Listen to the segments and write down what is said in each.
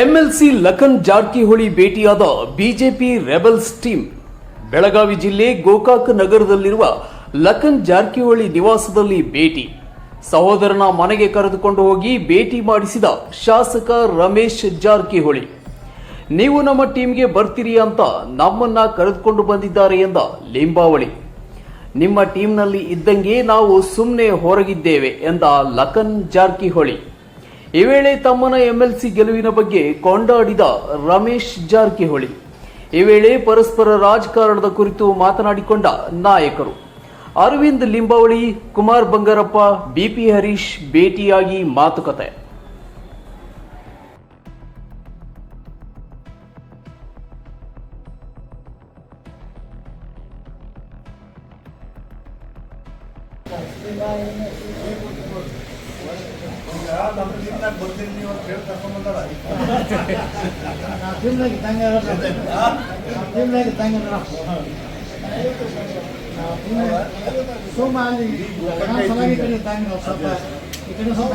MLC Lakhan Jarkiholi ಭೇಟಿಯಾದ BJP rebels team. Belagavi ಜಿಲ್ಲೆ ಗೋಕಾಕ್ ನಗರದಲ್ಲಿರುವ ಲಖನ್ ಜಾರಕಿಹೊಳಿ ನಿವಾಸದಲ್ಲಿ ಭೇಟಿ. ಸಹೋದರನ ಮನೆಗೆ ಕರೆದುಕೊಂಡು ಹೋಗಿ ಭೇಟಿ ಮಾಡಿಸಿದ ಶಾಸಕ ರಮೇಶ್ ಜಾರಕಿಹೊಳಿ. ನೀವು ನಮ್ಮ ಟೀಮ್ಗೆ ಬರ್ತೀರಿ ಅಂತ ನಮ್ಮನ್ನ ಕರೆದುಕೊಂಡು ಬಂದಿದ್ದಾರೆ ಎಂದ ಲಿಂಬಾವಳಿ. ನಿಮ್ಮ ಟೀಮ್ನಲ್ಲಿ ಇದ್ದಂಗೆ ನಾವು ಸುಮ್ಮನೆ ಹೊರಗಿದ್ದೇವೆ ಎಂದ ಲಖನ್ ಜಾರಕಿಹೊಳಿ. ಈ ವೇಳೆ ತಮ್ಮನ ಎಂಎಲ್ಸಿ ಗೆಲುವಿನ ಬಗ್ಗೆ ಕೊಂಡಾಡಿದ ರಮೇಶ್ ಜಾರಕಿಹೊಳಿ. ಈ ವೇಳೆ ಪರಸ್ಪರ ರಾಜಕಾರಣದ ಕುರಿತು ಮಾತನಾಡಿಕೊಂಡ ನಾಯಕರು. ಅರವಿಂದ್ ಲಿಂಬಾವಳಿ, ಕುಮಾರ್ ಬಂಗಾರಪ್ಪ ಬಿಪಿ ಹರೀಶ್ ಭೇಟಿಯಾಗಿ ಮಾತುಕತೆ ತಿಂಗಳಿಗೆ ಇದ್ದಂಗೆ ತಿಂಗಳಿಗೆ ಇದ್ದಂಗೆ ಸೋಮ ಅಲ್ಲಿ ಸಲ ಈ ಕಡೆ ಇದ್ದಂಗೆ ನಾವು ಸ್ವಲ್ಪ ಈ ಕಡೆ ಸ್ವಲ್ಪ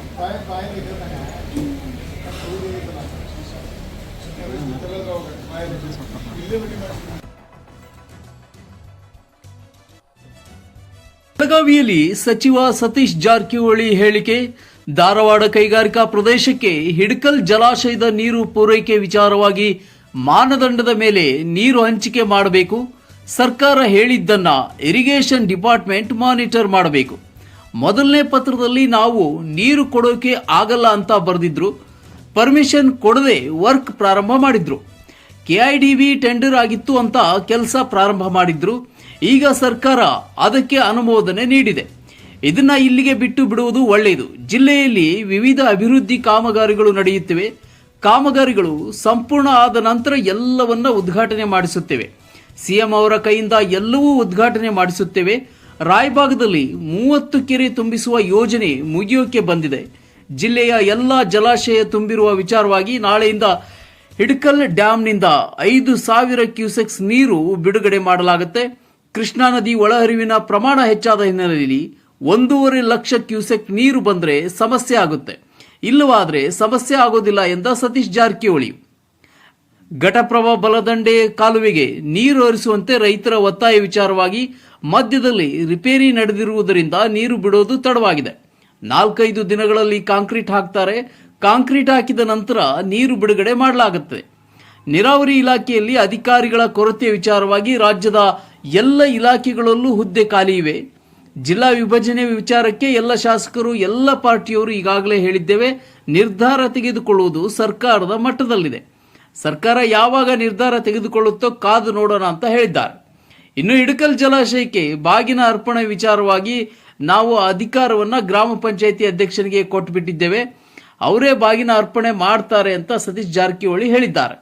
ಬೆಳಗಾವಿಯಲ್ಲಿ ಸಚಿವ ಸತೀಶ್ ಜಾರಕಿಹೊಳಿ ಹೇಳಿಕೆ, ಧಾರವಾಡ ಕೈಗಾರಿಕಾ ಪ್ರದೇಶಕ್ಕೆ ಹಿಡಕಲ್ ಜಲಾಶಯದ ನೀರು ಪೂರೈಕೆ ವಿಚಾರವಾಗಿ ಮಾನದಂಡದ ಮೇಲೆ ನೀರು ಹಂಚಿಕೆ ಮಾಡಬೇಕು. ಸರ್ಕಾರ ಹೇಳಿದ್ದನ್ನ ಇರಿಗೇಷನ್ ಡಿಪಾರ್ಟ್ಮೆಂಟ್ ಮಾನಿಟರ್ ಮಾಡಬೇಕು. ಮೊದಲನೇ ಪತ್ರದಲ್ಲಿ ನಾವು ನೀರು ಕೊಡೋಕೆ ಆಗಲ್ಲ ಅಂತ ಬರೆದಿದ್ರು ಪರ್ಮಿಷನ್ ಕೊಡದೆ ವರ್ಕ್ ಪ್ರಾರಂಭ ಮಾಡಿದ್ರು. ಬಿ ಟೆಂಡರ್ ಆಗಿತ್ತು ಅಂತ ಕೆಲಸ ಪ್ರಾರಂಭ ಮಾಡಿದ್ರು. ಈಗ ಸರ್ಕಾರ ಅದಕ್ಕೆ ಅನುಮೋದನೆ ನೀಡಿದೆ. ಇದನ್ನ ಇಲ್ಲಿಗೆ ಬಿಟ್ಟು ಬಿಡುವುದು ಒಳ್ಳೆಯದು. ಜಿಲ್ಲೆಯಲ್ಲಿ ವಿವಿಧ ಅಭಿವೃದ್ಧಿ ಕಾಮಗಾರಿಗಳು ನಡೆಯುತ್ತಿವೆ. ಕಾಮಗಾರಿಗಳು ಸಂಪೂರ್ಣ ಆದ ನಂತರ ಎಲ್ಲವನ್ನ ಉದ್ಘಾಟನೆ ಮಾಡಿಸುತ್ತೇವೆ. ಸಿಎಂ ಅವರ ಕೈಯಿಂದ ಎಲ್ಲವೂ ಉದ್ಘಾಟನೆ ಮಾಡಿಸುತ್ತೇವೆ. ರಾಯಬಾಗದಲ್ಲಿ ಮೂವತ್ತು ಕೆರೆ ತುಂಬಿಸುವ ಯೋಜನೆ ಮುಗಿಯೋಕೆ ಬಂದಿದೆ. ಜಿಲ್ಲೆಯ ಎಲ್ಲ ಜಲಾಶಯ ತುಂಬಿರುವ ವಿಚಾರವಾಗಿ ನಾಳೆಯಿಂದ ಹಿಡ್ಕಲ್ ಡ್ಯಾಂನಿಂದ ಐದು ಸಾವಿರ ಕ್ಯೂಸೆಕ್ಸ್ ನೀರು ಬಿಡುಗಡೆ ಮಾಡಲಾಗುತ್ತೆ. ಕೃಷ್ಣಾ ನದಿ ಒಳಹರಿವಿನ ಪ್ರಮಾಣ ಹೆಚ್ಚಾದ ಹಿನ್ನೆಲೆಯಲ್ಲಿ ಒಂದೂವರೆ ಲಕ್ಷ ಕ್ಯೂಸೆಕ್ ನೀರು ಬಂದರೆ ಸಮಸ್ಯೆ ಆಗುತ್ತೆ. ಇಲ್ಲವಾದರೆ ಸಮಸ್ಯೆ ಆಗೋದಿಲ್ಲ ಎಂದ ಸತೀಶ್ ಜಾರಕಿಹೊಳಿ. ಘಟಪ್ರಭಾ ಬಲದಂಡೆ ಕಾಲುವೆಗೆ ನೀರು ಹರಿಸುವಂತೆ ರೈತರ ಒತ್ತಾಯ ವಿಚಾರವಾಗಿ ಮಧ್ಯದಲ್ಲಿ ರಿಪೇರಿ ನಡೆದಿರುವುದರಿಂದ ನೀರು ಬಿಡೋದು ತಡವಾಗಿದೆ. ನಾಲ್ಕೈದು ದಿನಗಳಲ್ಲಿ ಕಾಂಕ್ರೀಟ್ ಹಾಕ್ತಾರೆ. ಕಾಂಕ್ರೀಟ್ ಹಾಕಿದ ನಂತರ ನೀರು ಬಿಡುಗಡೆ ಮಾಡಲಾಗುತ್ತದೆ. ನೀರಾವರಿ ಇಲಾಖೆಯಲ್ಲಿ ಅಧಿಕಾರಿಗಳ ಕೊರತೆ ವಿಚಾರವಾಗಿ ರಾಜ್ಯದ ಎಲ್ಲ ಇಲಾಖೆಗಳಲ್ಲೂ ಹುದ್ದೆ ಖಾಲಿ ಇವೆ. ಜಿಲ್ಲಾ ವಿಭಜನೆ ವಿಚಾರಕ್ಕೆ ಎಲ್ಲ ಶಾಸಕರು, ಎಲ್ಲ ಪಾರ್ಟಿಯವರು ಈಗಾಗಲೇ ಹೇಳಿದ್ದೇವೆ. ನಿರ್ಧಾರ ತೆಗೆದುಕೊಳ್ಳುವುದು ಸರ್ಕಾರದ ಮಟ್ಟದಲ್ಲಿದೆ. ಸರ್ಕಾರ ಯಾವಾಗ ನಿರ್ಧಾರ ತೆಗೆದುಕೊಳ್ಳುತ್ತೋ ಕಾದು ನೋಡೋಣ ಅಂತ ಹೇಳಿದ್ದಾರೆ. ಇನ್ನು ಇಡಕಲ್ ಜಲಾಶಯಕ್ಕೆ ಬಾಗಿನ ಅರ್ಪಣೆ ವಿಚಾರವಾಗಿ ನಾವು ಅಧಿಕಾರವನ್ನ ಗ್ರಾಮ ಪಂಚಾಯಿತಿ ಅಧ್ಯಕ್ಷನಿಗೆ ಕೊಟ್ಟುಬಿಟ್ಟಿದ್ದೇವೆ ಅವರೇ ಬಾಗಿನ ಅರ್ಪಣೆ ಮಾಡ್ತಾರೆ ಅಂತ ಸತೀಶ್ ಜಾರಕಿಹೊಳಿ ಹೇಳಿದ್ದಾರೆ.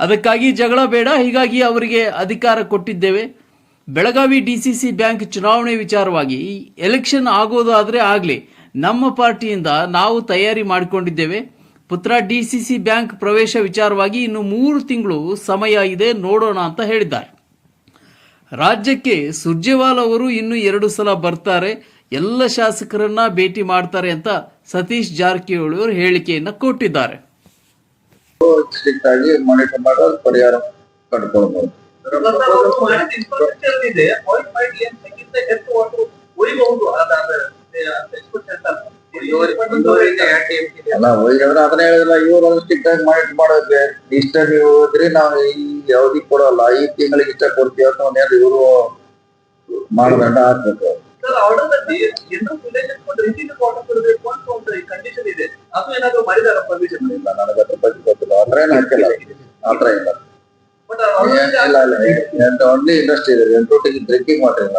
ಅದಕ್ಕಾಗಿ ಜಗಳ ಬೇಡ, ಹೀಗಾಗಿ ಅವರಿಗೆ ಅಧಿಕಾರ ಕೊಟ್ಟಿದ್ದೇವೆ. ಬೆಳಗಾವಿ ಡಿಸಿಸಿ ಬ್ಯಾಂಕ್ ಚುನಾವಣೆ ವಿಚಾರವಾಗಿ ಎಲೆಕ್ಷನ್ ಆಗೋದಾದ್ರೆ ಆಗಲಿ, ನಮ್ಮ ಪಾರ್ಟಿಯಿಂದ ನಾವು ತಯಾರಿ ಮಾಡಿಕೊಂಡಿದ್ದೇವೆ. ಪುತ್ರ ಡಿಸಿಸಿ ಬ್ಯಾಂಕ್ ಪ್ರವೇಶ ವಿಚಾರವಾಗಿ ಇನ್ನು ಮೂರು ತಿಂಗಳು ಸಮಯ ಇದೆ ನೋಡೋಣ ಅಂತ ಹೇಳಿದ್ದಾರೆ. ರಾಜ್ಯಕ್ಕೆ ಸುರ್ಜೇವಾಲ್ ಅವರು ಇನ್ನು ಎರಡು ಸಲ ಬರ್ತಾರೆ ಎಲ್ಲ ಶಾಸಕರನ್ನ ಭೇಟಿ ಮಾಡ್ತಾರೆ ಅಂತ ಸತೀಶ್ ಜಾರಕಿಹೊಳಿ ಅವರು ಹೇಳಿಕೆಯನ್ನ ಕೊಟ್ಟಿದ್ದಾರೆ. ಪರಿಹಾರ ಕಂಡುಕೊಳ್ಬಹುದು ಅಲ್ಲ ಹೋಗಿದ್ರೆ ಅದನ್ನ ಹೇಳಿದ್ರೆ ಇವರು ಆಗಿ ಮಾನಿಟರ್ ಮಾಡೋಕೆ ಇಷ್ಟ ನೀವು ಹೋದ್ರಿ ನಾವು ಈ ಅವಧಿ ಕೊಡಲ್ಲ. ಈ ತಿಂಗಳಿಗೆ ಇಷ್ಟ ಕೊಡ್ತೀವಿ ಅಂತ ಒಂದೇನು ಇವರು ಮಾಡದಂಡ ಹಾಕ್ಬೇಕು ಒಂದು ಇಲ್ಲ ನನಗೆ ಅದ್ರ ಬಗ್ಗೆ ಗೊತ್ತಿಲ್ಲ. ಏನು ಹಾಕಿಲ್ಲ. ಆತರ ಇಲ್ಲ. ಇಲ್ಲ ಇಲ್ಲ. ಓನ್ಲಿ ಇಂಡಸ್ಟ್ರಿ ಇದೆ. ಡ್ರಿಂಕಿಂಗ್ ವಾಟರ್ ಇಲ್ಲ.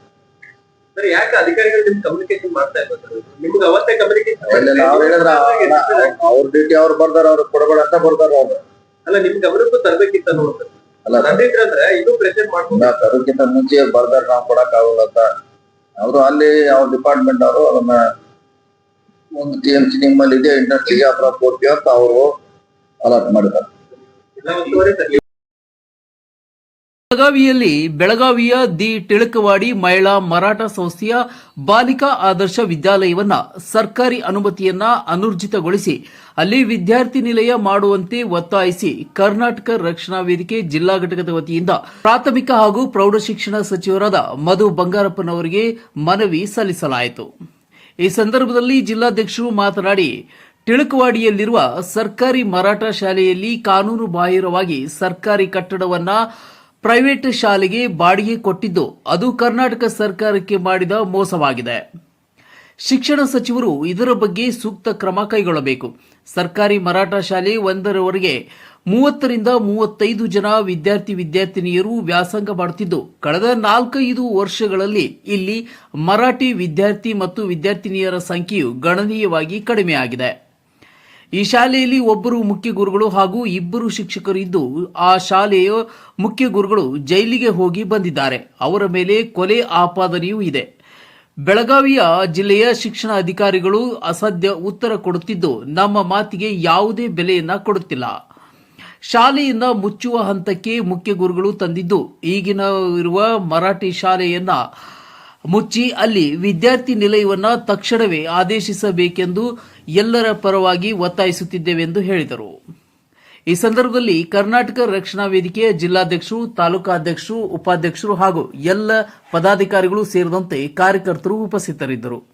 ಸರ್ ಯಾಕೆ ಅಧಿಕಾರಿಗಳು ನಿಮ್ ಕಮ್ಯುನಿಕೇಶನ್ ಮಾಡ್ತಾ ಸರ್? ನಿಮ್ಗೆ ಅವತ್ತೇ ಕಮ್ಯುನಿಕೇಶನ್ ಅವ್ರು ಡ್ಯೂಟಿ ಅವ್ರು ಬರ್ದಾರ ಅವ್ರು ಕೊಡಬೇಡ ಅಂತ ಬರ್ದಾರ ಅವ್ರು. ಅಲ್ಲ ನಿಮ್ ಗಮನಕ್ಕೂ ತರಬೇಕಿತ್ತ ನೋಡ್ತಾರೆ ಅಲ್ಲ ತಂದಿದ್ರಂದ್ರೆ ಇದು ಪ್ರೆಸೆಂಟ್ ಮಾಡ್ಕೊಂಡು ಅದಕ್ಕಿಂತ ಮುಂಚೆ ಬರ್ದಾರ ನಾವು ಕೊಡಕ್ ಆಗಲ್ಲ ಅಂತ. ಅವರು ಅಲ್ಲಿ ಅವ್ರ ಡಿಪಾರ್ಟ್ಮೆಂಟ್ ಅವರು ಅದನ್ನ ಒಂದು ಟಿ ಎಂ ಸಿ ನಿಮ್ಮಲ್ಲಿ ಇದೆ ಇಂಡಸ್ಟ್ರಿಗೆ ಅಪರಾಧ ಕೊಡ್ತೀವಿ ಅಂತ ಅವರು ಅಲರ್ಟ್ ಮಾಡಿದ್ದಾರೆ. ಬೆಳಗಾವಿಯಲ್ಲಿ ಬೆಳಗಾವಿಯ ದಿ ಟಿಳಕವಾಡಿ ಮಹಿಳಾ ಮರಾಠ ಸಂಸ್ಥೆಯ ಬಾಲಿಕಾ ಆದರ್ಶ ವಿದ್ಯಾಲಯವನ್ನ ಸರ್ಕಾರಿ ಅನುಮತಿಯನ್ನ ಅನೂರ್ಜಿತಗೊಳಿಸಿ ಅಲ್ಲಿ ವಿದ್ಯಾರ್ಥಿ ನಿಲಯ ಮಾಡುವಂತೆ ಒತ್ತಾಯಿಸಿ ಕರ್ನಾಟಕ ರಕ್ಷಣಾ ವೇದಿಕೆ ಜಿಲ್ಲಾ ಘಟಕದ ವತಿಯಿಂದ ಪ್ರಾಥಮಿಕ ಹಾಗೂ ಪ್ರೌಢಶಿಕ್ಷಣ ಸಚಿವರಾದ ಮಧು ಬಂಗಾರಪ್ಪನವರಿಗೆ ಮನವಿ ಸಲ್ಲಿಸಲಾಯಿತು. ಈ ಸಂದರ್ಭದಲ್ಲಿ ಜಿಲ್ಲಾಧ್ಯಕ್ಷರು ಮಾತನಾಡಿ ಟಿಳಕವಾಡಿಯಲ್ಲಿರುವ ಸರ್ಕಾರಿ ಮರಾಠ ಶಾಲೆಯಲ್ಲಿ ಕಾನೂನು ಬಾಹಿರವಾಗಿ ಸರ್ಕಾರಿ ಕಟ್ಟಡವನ್ನ ಪ್ರೈವೇಟ್ ಶಾಲೆಗೆ ಬಾಡಿಗೆ ಕೊಟ್ಟಿದ್ದು ಅದು ಕರ್ನಾಟಕ ಸರ್ಕಾರಕ್ಕೆ ಮಾಡಿದ ಮೋಸವಾಗಿದೆ. ಶಿಕ್ಷಣ ಸಚಿವರು ಇದರ ಬಗ್ಗೆ ಸೂಕ್ತ ಕ್ರಮ ಕೈಗೊಳ್ಳಬೇಕು. ಸರ್ಕಾರಿ ಮರಾಠ ಶಾಲೆ ಒಂದರವರೆಗೆ ಮೂವತ್ತರಿಂದ ಮೂವತ್ತೈದು ಜನ ವಿದ್ಯಾರ್ಥಿ ವಿದ್ಯಾರ್ಥಿನಿಯರು ವ್ಯಾಸಂಗ ಮಾಡುತ್ತಿದ್ದು, ಕಳೆದ ನಾಲ್ಕೈದು ವರ್ಷಗಳಲ್ಲಿ ಇಲ್ಲಿ ಮರಾಠಿ ವಿದ್ಯಾರ್ಥಿ ಮತ್ತು ವಿದ್ಯಾರ್ಥಿನಿಯರ ಸಂಖ್ಯೆಯು ಗಣನೀಯವಾಗಿ ಕಡಿಮೆಯಾಗಿದೆ. ಈ ಶಾಲೆಯಲ್ಲಿ ಒಬ್ಬರು ಮುಖ್ಯ ಗುರುಗಳು ಹಾಗೂ ಇಬ್ಬರು ಶಿಕ್ಷಕರು ಇದ್ದು, ಆ ಶಾಲೆಯ ಮುಖ್ಯ ಗುರುಗಳು ಜೈಲಿಗೆ ಹೋಗಿ ಬಂದಿದ್ದಾರೆ. ಅವರ ಮೇಲೆ ಕೊಲೆ ಆಪಾದನೆಯೂ ಇದೆ. ಬೆಳಗಾವಿಯ ಜಿಲ್ಲೆಯ ಶಿಕ್ಷಣ ಅಧಿಕಾರಿಗಳು ಅಸಾಧ್ಯ ಉತ್ತರ ಕೊಡುತ್ತಿದ್ದು, ನಮ್ಮ ಮಾತಿಗೆ ಯಾವುದೇ ಬೆಲೆಯನ್ನ ಕೊಡುತ್ತಿಲ್ಲ. ಶಾಲೆಯಿಂದ ಮುಚ್ಚುವ ಹಂತಕ್ಕೆ ಮುಖ್ಯ ಗುರುಗಳು ತಂದಿದ್ದು, ಈಗಿನ ಇರುವ ಮರಾಠಿ ಶಾಲೆಯನ್ನ ಮುಚ್ಚಿ ಅಲ್ಲಿ ವಿದ್ಯಾರ್ಥಿ ನಿಲಯವನ್ನು ತಕ್ಷಣವೇ ಆದೇಶಿಸಬೇಕೆಂದು ಎಲ್ಲರ ಪರವಾಗಿ ಒತ್ತಾಯಿಸುತ್ತಿದ್ದೇವೆಂದು ಹೇಳಿದರು. ಈ ಸಂದರ್ಭದಲ್ಲಿ ಕರ್ನಾಟಕ ರಕ್ಷಣಾ ವೇದಿಕೆಯ ಜಿಲ್ಲಾಧ್ಯಕ್ಷರು, ತಾಲೂಕಾಧ್ಯಕ್ಷರು, ಉಪಾಧ್ಯಕ್ಷರು ಹಾಗೂ ಎಲ್ಲ ಪದಾಧಿಕಾರಿಗಳು ಸೇರಿದಂತೆ ಕಾರ್ಯಕರ್ತರು ಉಪಸ್ಥಿತರಿದ್ದರು.